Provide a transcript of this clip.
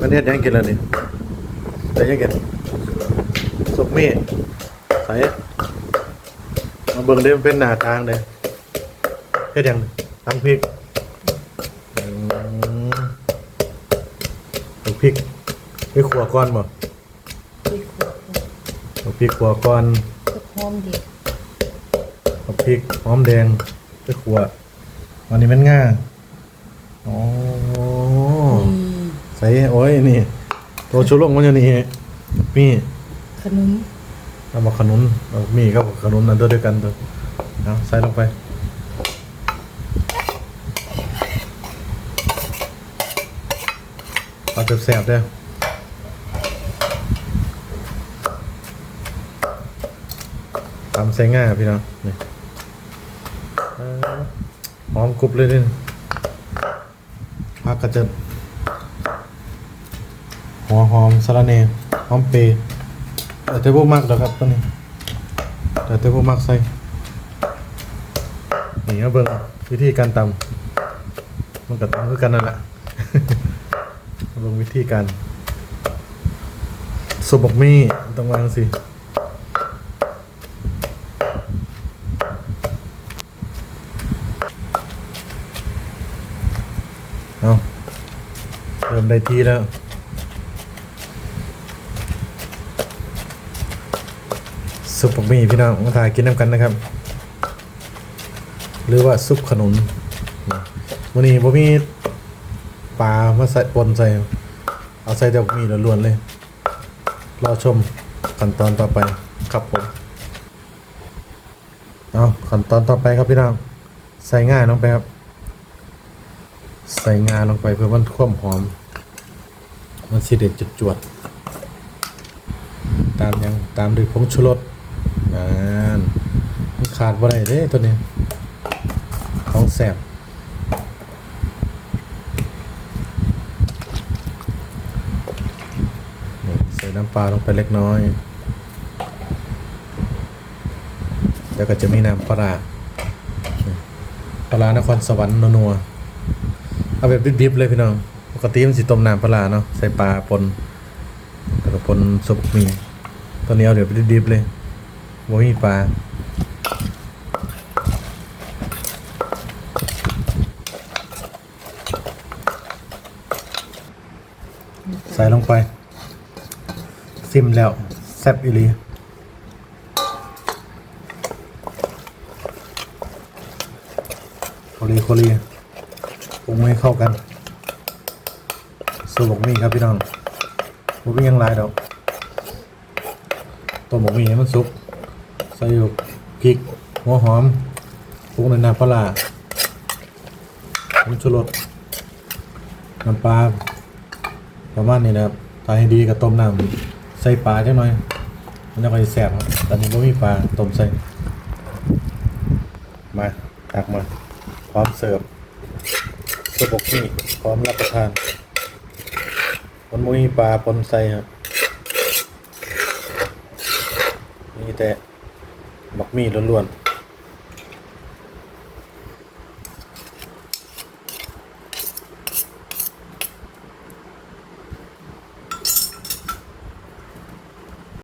มันเฮ็ดหยังกินแล้วนี่แต่ยังกินสุกมีใส่มาเบิ่งเด้มันเป็นหน้าทางเด้เฮ็ดหยังตำพริกอืมตำพริกไปขัวก่อนบ่พริกขั่วตำพริกขัวก่อนก็หอมดีตำพริกหอมแดงไปขัวอันนี้มันง่าอ๋ออืม ใส่โอ้ยนี่ตัวชูโรงมันอยู่นี่มีขนมเอามาขนุนเอามีกับขนุนนั่นตัวเดียวกันตัวเอาใส่ลงไปเอาแซ่บๆเด้อตำใส่ง่ายพี่น้องนี่เออหอมกรุบเลยนี่ผักกระเจิด หัวหอมสะระเนหอมเปรย์แต่เทพวกมักเด้อครับตัวนี้ แต่เทพวกมักใส่นี่ครับเบิ่งวิธีการตำมันก็ตำคือกันนั่นแหละเบิ่งวิธีการสบกมี่ต้องวางสิเอาเริ่มได้ทีแล้ว ซุปบะหมี่พี่น้องมาทานกินน้ำกันนะครับ หรือว่าซุปขนุนวันนี้บะหมี่ปลามาใส่ปนใส่ เอาใส่แต่บะหมี่ล้วนๆเลยรอชมขั้นตอนต่อไปครับผมเอาขั้นตอนต่อไปครับพี่น้องใส่ง่ายลงไปครับ ใส่งาลงไปเพื่อมันควมหอม มันสิเด็ดจุดจวดตามยังตามด้วยผงชูรส นานมันขาดบ่ได้เด้ตัวนี้ ของแสบใส่น้ำปลาลงไปเล็กน้อย แล้วก็จะมีน้ำปลาปลานครสวรรค์นัวเอาแบบดิบๆเลยพี่น้อง ปกติมันสิต้มน้ำปลาเนาะใส่ปลาปนแล้วก็ปนซุปมีตัวนี้เอาเดี๋ยวไปดิบๆเลย บ่มีปลาใส่ลงไป ซิมแล้ว แซ่บอีหลีโคลีโคลีปรุงให้เข้ากันสูตรบกหมี่ครับพี่น้องบกหมี่ยังหลายดอกต้มบกมี่ให้มันสุก ใส่อยู่พริกหัวหอมปรุงในน้ำปลาร้าผงชูรสน้ำปลาประมาณนี้นะครับทายให้ดีกับต้มน้ำใส่ปลาจังหน่อยมันจะค่อยแซ่บครับตอนนี้ก็มีปลาต้มใส่มาตักมา พร้อมเสิร์ฟเสิร์ฟบกนี่พร้อมรับประทานมันบ่มีปลาปนใส่ครับมีแต่ บักมี่ล้วนๆ